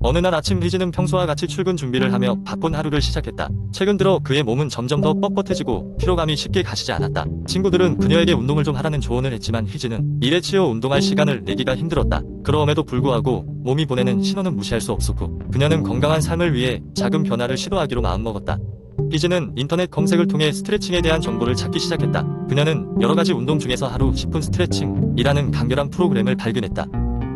어느 날 아침 희진은 평소와 같이 출근 준비를 하며 바쁜 하루를 시작했다. 최근 들어 그의 몸은 점점 더 뻣뻣해지고 피로감이 쉽게 가시지 않았다. 친구들은 그녀에게 운동을 좀 하라는 조언을 했지만 희진은 일에 치여 운동할 시간을 내기가 힘들었다. 그럼에도 불구하고 몸이 보내는 신호는 무시할 수 없었고 그녀는 건강한 삶을 위해 작은 변화를 시도하기로 마음먹었다. 희진은 인터넷 검색을 통해 스트레칭에 대한 정보를 찾기 시작했다. 그녀는 여러 가지 운동 중에서 하루 10분 스트레칭이라는 간결한 프로그램을 발견했다.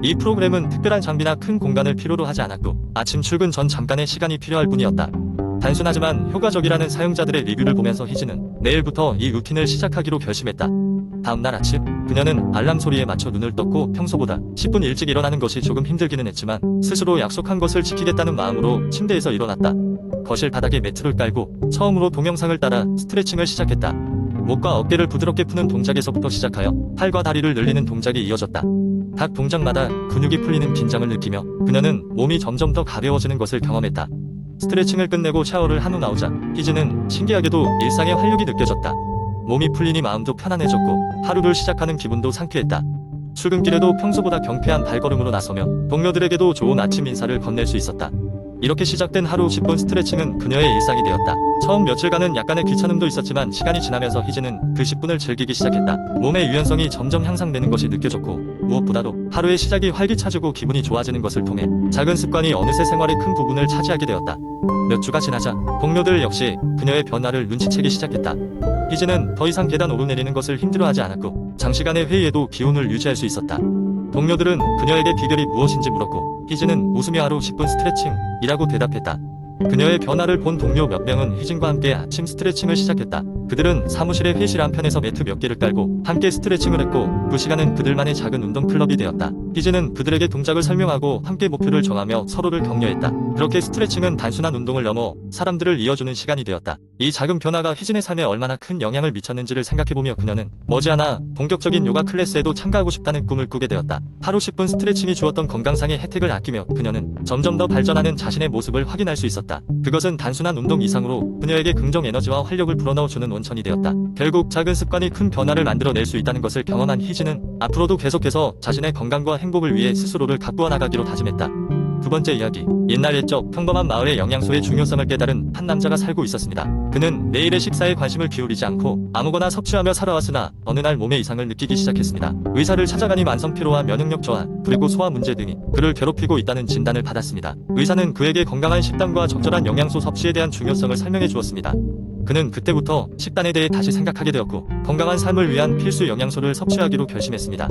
이 프로그램은 특별한 장비나 큰 공간을 필요로 하지 않았고 아침 출근 전 잠깐의 시간이 필요할 뿐이었다. 단순하지만 효과적이라는 사용자들의 리뷰를 보면서 희진은 내일부터 이 루틴을 시작하기로 결심했다. 다음날 아침 그녀는 알람 소리에 맞춰 눈을 떴고 평소보다 10분 일찍 일어나는 것이 조금 힘들기는 했지만 스스로 약속한 것을 지키겠다는 마음으로 침대에서 일어났다. 거실 바닥에 매트를 깔고 처음으로 동영상을 따라 스트레칭을 시작했다. 목과 어깨를 부드럽게 푸는 동작에서부터 시작하여 팔과 다리를 늘리는 동작이 이어졌다. 각 동작마다 근육이 풀리는 긴장을 느끼며 그녀는 몸이 점점 더 가벼워지는 것을 경험했다. 스트레칭을 끝내고 샤워를 한 후 나오자 희진은 신기하게도 일상의 활력이 느껴졌다. 몸이 풀리니 마음도 편안해졌고 하루를 시작하는 기분도 상쾌했다. 출근길에도 평소보다 경쾌한 발걸음으로 나서며 동료들에게도 좋은 아침 인사를 건넬 수 있었다. 이렇게 시작된 하루 10분 스트레칭은 그녀의 일상이 되었다. 처음 며칠간은 약간의 귀찮음도 있었지만 시간이 지나면서 희진은 그 10분을 즐기기 시작했다. 몸의 유연성이 점점 향상되는 것이 느껴졌고 무엇보다도 하루의 시작이 활기차지고 기분이 좋아지는 것을 통해 작은 습관이 어느새 생활의 큰 부분을 차지하게 되었다. 몇 주가 지나자 동료들 역시 그녀의 변화를 눈치채기 시작했다. 희진은 더 이상 계단 오르내리는 것을 힘들어하지 않았고 장시간의 회의에도 기운을 유지할 수 있었다. 동료들은 그녀에게 비결이 무엇인지 물었고 희진은 웃으며 하루 10분 스트레칭이라고 대답했다. 그녀의 변화를 본 동료 몇 명은 희진과 함께 아침 스트레칭을 시작했다. 그들은 사무실의 회실 한편에서 매트 몇 개를 깔고 함께 스트레칭을 했고 그 시간은 그들만의 작은 운동 클럽이 되었다. 희진은 그들에게 동작을 설명하고 함께 목표를 정하며 서로를 격려했다. 그렇게 스트레칭은 단순한 운동을 넘어 사람들을 이어주는 시간이 되었다. 이 작은 변화가 희진의 삶에 얼마나 큰 영향을 미쳤는지를 생각해보며 그녀는 머지않아 본격적인 요가 클래스에도 참가하고 싶다는 꿈을 꾸게 되었다. 하루 10분 스트레칭이 주었던 건강상의 혜택을 아끼며 그녀는 점점 더 발전하는 자신의 모습을 확인할 수 있었다. 그것은 단순한 운동 이상으로 그녀에게 긍정 에너지와 활력을 불어넣어주는 원천이 되었다. 결국 작은 습관이 큰 변화를 만들어낼 수 있다는 것을 경험한 희진은 앞으로도 계속해서 자신의 건강과 행복을 위해 스스로를 가꾸어 나가기로 다짐했다. 두 번째 이야기. 옛날 옛적 평범한 마을의 영양소의 중요성을 깨달은 한 남자가 살고 있었습니다. 그는 매일의 식사에 관심을 기울이지 않고 아무거나 섭취하며 살아왔으나 어느 날 몸의 이상을 느끼기 시작했습니다. 의사를 찾아가니 만성 피로와 면역력 저하, 그리고 소화 문제 등이 그를 괴롭히고 있다는 진단을 받았습니다. 의사는 그에게 건강한 식단과 적절한 영양소 섭취에 대한 중요성을 설명해 주었습니다. 그는 그때부터 식단에 대해 다시 생각하게 되었고 건강한 삶을 위한 필수 영양소를 섭취하기로 결심했습니다.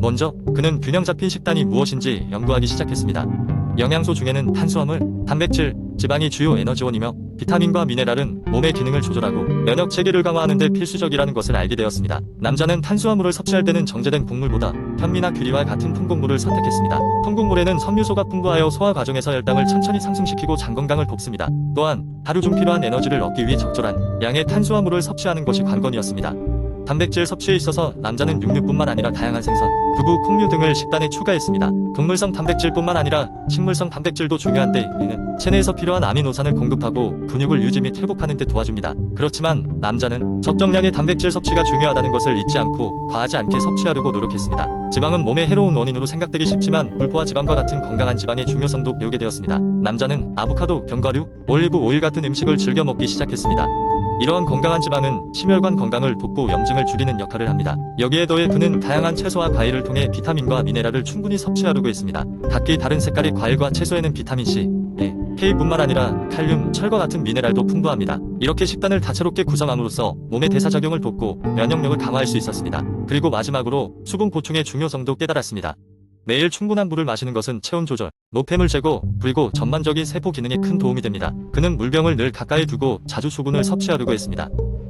먼저 그는 균형 잡힌 식단이 무엇인지 연구하기 시작했습니다. 영양소 중에는 탄수화물, 단백질, 지방이 주요 에너지원이며 비타민과 미네랄은 몸의 기능을 조절하고 면역 체계를 강화하는 데 필수적이라는 것을 알게 되었습니다. 남자는 탄수화물을 섭취할 때는 정제된 곡물보다 현미나 귀리와 같은 통곡물을 선택했습니다. 통곡물에는 섬유소가 풍부하여 소화 과정에서 혈당을 천천히 상승시키고 장 건강을 돕습니다. 또한 하루 중 필요한 에너지를 얻기 위해 적절한 양의 탄수화물을 섭취하는 것이 관건이었습니다. 단백질 섭취에 있어서 남자는 육류뿐만 아니라 다양한 생선, 두부, 콩류 등을 식단에 추가했습니다. 동물성 단백질뿐만 아니라 식물성 단백질도 중요한데 이는 체내에서 필요한 아미노산을 공급하고 근육을 유지 및 회복하는 데 도와줍니다. 그렇지만 남자는 적정량의 단백질 섭취가 중요하다는 것을 잊지 않고 과하지 않게 섭취하려고 노력했습니다. 지방은 몸의 해로운 원인으로 생각되기 쉽지만 불포화 지방과 같은 건강한 지방의 중요성도 배우게 되었습니다. 남자는 아보카도, 견과류, 올리브 오일 같은 음식을 즐겨 먹기 시작했습니다. 이러한 건강한 지방은 심혈관 건강을 돕고 염증을 줄이는 역할을 합니다. 여기에 더해 그는 다양한 채소와 과일을 통해 비타민과 미네랄을 충분히 섭취하려고 했습니다. 각기 다른 색깔의 과일과 채소에는 비타민 C, E, K뿐만 아니라 칼륨, 철과 같은 미네랄도 풍부합니다. 이렇게 식단을 다채롭게 구성함으로써 몸의 대사작용을 돕고 면역력을 강화할 수 있었습니다. 그리고 마지막으로 수분 보충의 중요성도 깨달았습니다. 매일 충분한 물을 마시는 것은 체온 조절, 노폐물 제거, 그리고 전반적인 세포 기능에 큰 도움이 됩니다. 그는 물병을 늘 가까이 두고 자주 수분을 섭취하려고 했습니다.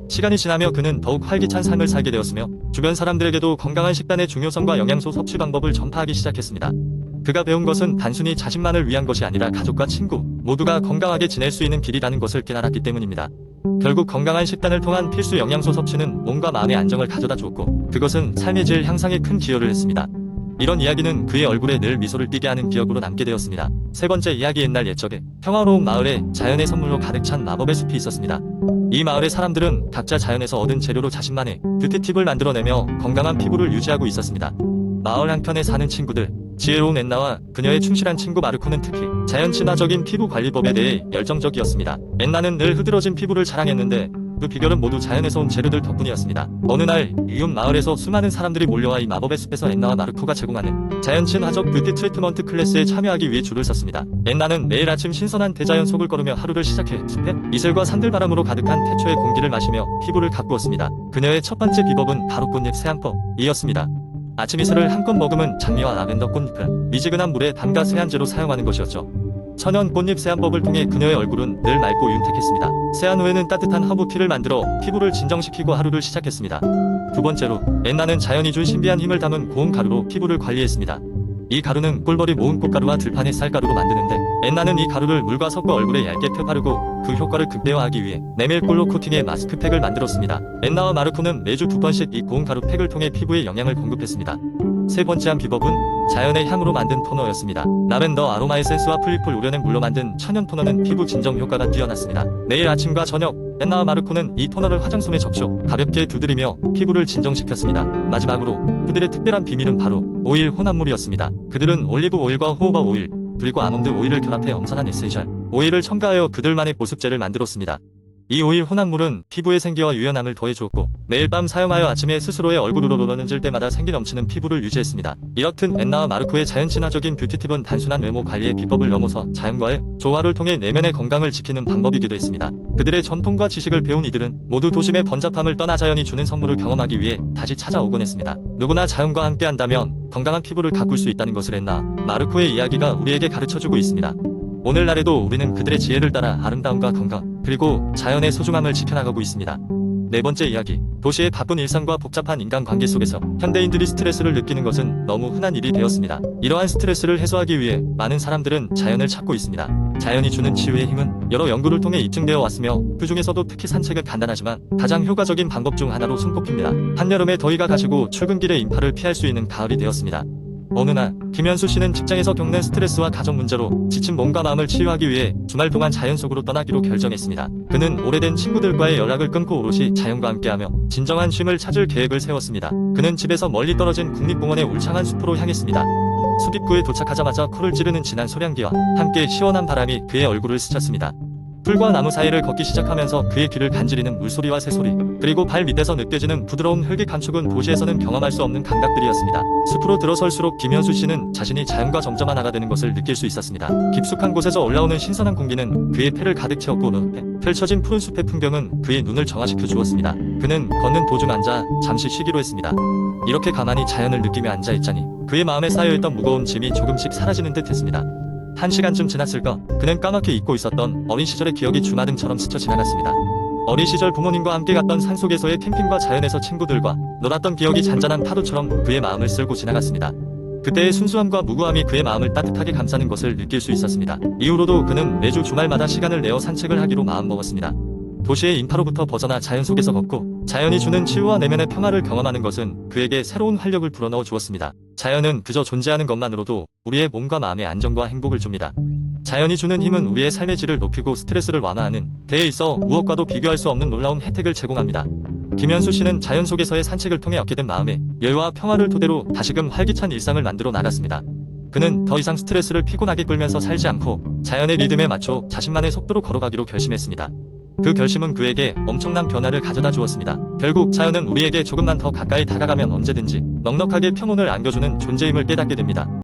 시간이 지나며 그는 더욱 활기찬 삶을 살게 되었으며 주변 사람들에게도 건강한 식단의 중요성과 영양소 섭취 방법을 전파하기 시작했습니다. 그가 배운 것은 단순히 자신만을 위한 것이 아니라 가족과 친구 모두가 건강하게 지낼 수 있는 길이라는 것을 깨달았기 때문입니다. 결국 건강한 식단을 통한 필수 영양소 섭취는 몸과 마음의 안정을 가져다 주었고 그것은 삶의 질 향상에 큰 기여를 했습니다. 이런 이야기는 그의 얼굴에 늘 미소를 띠게 하는 기억으로 남게 되었습니다. 세 번째 이야기 옛날 옛적에 평화로운 마을에 자연의 선물로 가득 찬 마법의 숲이 있었습니다. 이 마을의 사람들은 각자 자연에서 얻은 재료로 자신만의 뷰티팁을 만들어내며 건강한 피부를 유지하고 있었습니다. 마을 한켠에 사는 친구들, 지혜로운 엔나와 그녀의 충실한 친구 마르코는 특히 자연 친화적인 피부 관리법에 대해 열정적이었습니다. 엔나는 늘 흐드러진 피부를 자랑했는데 그 비결은 모두 자연에서 온 재료들 덕분이었습니다. 어느 날 이웃 마을에서 수많은 사람들이 몰려와 이 마법의 숲에서 엔나와 마르코가 제공하는 자연 친 화적 뷰티 트리트먼트 클래스에 참여하기 위해 줄을 섰습니다. 엔나는 매일 아침 신선한 대자연 속을 걸으며 하루를 시작해 숲에 이슬과 산들바람으로 가득한 태초의 공기를 마시며 피부를 가꾸었습니다. 그녀의 첫 번째 비법은 바로 꽃잎 세안법이었습니다. 아침 이슬을 한껏 머금은 장미와 라벤더 꽃잎을 미지근한 물에 담가 세안제로 사용하는 것이었죠. 천연 꽃잎 세안법을 통해 그녀의 얼굴은 늘 맑고 윤택했습니다. 세안 후에는 따뜻한 허브티를 만들어 피부를 진정시키고 하루를 시작했습니다. 두 번째로 엔나는 자연이 준 신비한 힘을 담은 고운 가루로 피부를 관리했습니다. 이 가루는 꿀벌이 모은 꽃가루와 들판의 쌀가루로 만드는데 엔나는 이 가루를 물과 섞어 얼굴에 얇게 펴바르고 그 효과를 극대화하기 위해 메밀꿀로 코팅해 마스크팩을 만들었습니다. 엔나와 마르코는 매주 두 번씩 이 고운 가루 팩을 통해 피부에 영양을 공급했습니다. 세 번째 한 비법은 자연의 향으로 만든 토너였습니다. 라벤더 아로마 에센스와 플리풀 우려낸 물로 만든 천연 토너는 피부 진정 효과가 뛰어났습니다. 매일 아침과 저녁 엔나와 마르코는 이 토너를 화장솜에 적셔 가볍게 두드리며 피부를 진정시켰습니다. 마지막으로 그들의 특별한 비밀은 바로 오일 혼합물이었습니다. 그들은 올리브 오일과 호호바 오일 그리고 아몬드 오일을 결합해 엄선한 에센셜 오일을 첨가하여 그들만의 보습제를 만들었습니다. 이 오일 혼합물은 피부의 생기와 유연함을 더해주었고 매일 밤 사용하여 아침에 스스로의 얼굴로 로너는질 때마다 생기 넘치는 피부를 유지했습니다. 이렇듯 엔나와 마르코의 자연 친화적인 뷰티팁은 단순한 외모 관리의 비법을 넘어서 자연과의 조화를 통해 내면의 건강을 지키는 방법이기도 했습니다. 그들의 전통과 지식을 배운 이들은 모두 도심의 번잡함을 떠나 자연이 주는 선물을 경험하기 위해 다시 찾아오곤 했습니다. 누구나 자연과 함께 한다면 건강한 피부를 가꿀 수 있다는 것을 엔나 마르코의 이야기가 우리에게 가르쳐주고 있습니다. 오늘날에도 우리는 그들의 지혜를 따라 아름다움과 건강, 그리고 자연의 소중함을 지켜나가고 있습니다. 네 번째 이야기. 도시의 바쁜 일상과 복잡한 인간 관계 속에서 현대인들이 스트레스를 느끼는 것은 너무 흔한 일이 되었습니다. 이러한 스트레스를 해소하기 위해 많은 사람들은 자연을 찾고 있습니다. 자연이 주는 치유의 힘은 여러 연구를 통해 입증되어 왔으며 그 중에서도 특히 산책은 간단하지만 가장 효과적인 방법 중 하나로 손꼽힙니다. 한여름에 더위가 가시고 출근길에 인파를 피할 수 있는 가을이 되었습니다. 어느 날 김현수 씨는 직장에서 겪는 스트레스와 가족 문제로 지친 몸과 마음을 치유하기 위해 주말 동안 자연 속으로 떠나기로 결정했습니다. 그는 오래된 친구들과의 연락을 끊고 오롯이 자연과 함께하며 진정한 쉼을 찾을 계획을 세웠습니다. 그는 집에서 멀리 떨어진 국립공원의 울창한 숲으로 향했습니다. 숲 입구에 도착하자마자 코를 찌르는 진한 소량기와 함께 시원한 바람이 그의 얼굴을 스쳤습니다. 풀과 나무 사이를 걷기 시작하면서 그의 귀를 간지리는 물소리와 새소리, 그리고 발 밑에서 느껴지는 부드러운 흙의 감촉은 도시에서는 경험할 수 없는 감각들이었습니다. 숲으로 들어설수록 김현수 씨는 자신이 자연과 점점 하나가 되는 것을 느낄 수 있었습니다. 깊숙한 곳에서 올라오는 신선한 공기는 그의 폐를 가득 채웠고 펼쳐진 푸른 숲의 풍경은 그의 눈을 정화시켜 주었습니다. 그는 걷는 도중 앉아 잠시 쉬기로 했습니다. 이렇게 가만히 자연을 느끼며 앉아 있자니 그의 마음에 쌓여있던 무거운 짐이 조금씩 사라지는 듯 했습니다. 한 시간쯤 지났을까 그는 까맣게 잊고 있었던 어린 시절의 기억이 주마등처럼 스쳐 지나갔습니다. 어린 시절 부모님과 함께 갔던 산속에서의 캠핑과 자연에서 친구들과 놀았던 기억이 잔잔한 파도처럼 그의 마음을 쓸고 지나갔습니다. 그때의 순수함과 무구함이 그의 마음을 따뜻하게 감싸는 것을 느낄 수 있었습니다. 이후로도 그는 매주 주말마다 시간을 내어 산책을 하기로 마음먹었습니다. 도시의 인파로부터 벗어나 자연 속에서 걷고 자연이 주는 치유와 내면의 평화를 경험하는 것은 그에게 새로운 활력을 불어넣어 주었습니다. 자연은 그저 존재하는 것만으로도 우리의 몸과 마음의 안정과 행복을 줍니다. 자연이 주는 힘은 우리의 삶의 질을 높이고 스트레스를 완화하는 데에 있어 무엇과도 비교할 수 없는 놀라운 혜택을 제공합니다. 김현수 씨는 자연 속에서의 산책을 통해 얻게 된 마음의 여유와 평화를 토대로 다시금 활기찬 일상을 만들어 나갔습니다. 그는 더 이상 스트레스를 피곤하게 끌면서 살지 않고 자연의 리듬에 맞춰 자신만의 속도로 걸어가기로 결심했습니다. 그 결심은 그에게 엄청난 변화를 가져다 주었습니다. 결국 자연은 우리에게 조금만 더 가까이 다가가면 언제든지 넉넉하게 평온을 안겨주는 존재임을 깨닫게 됩니다.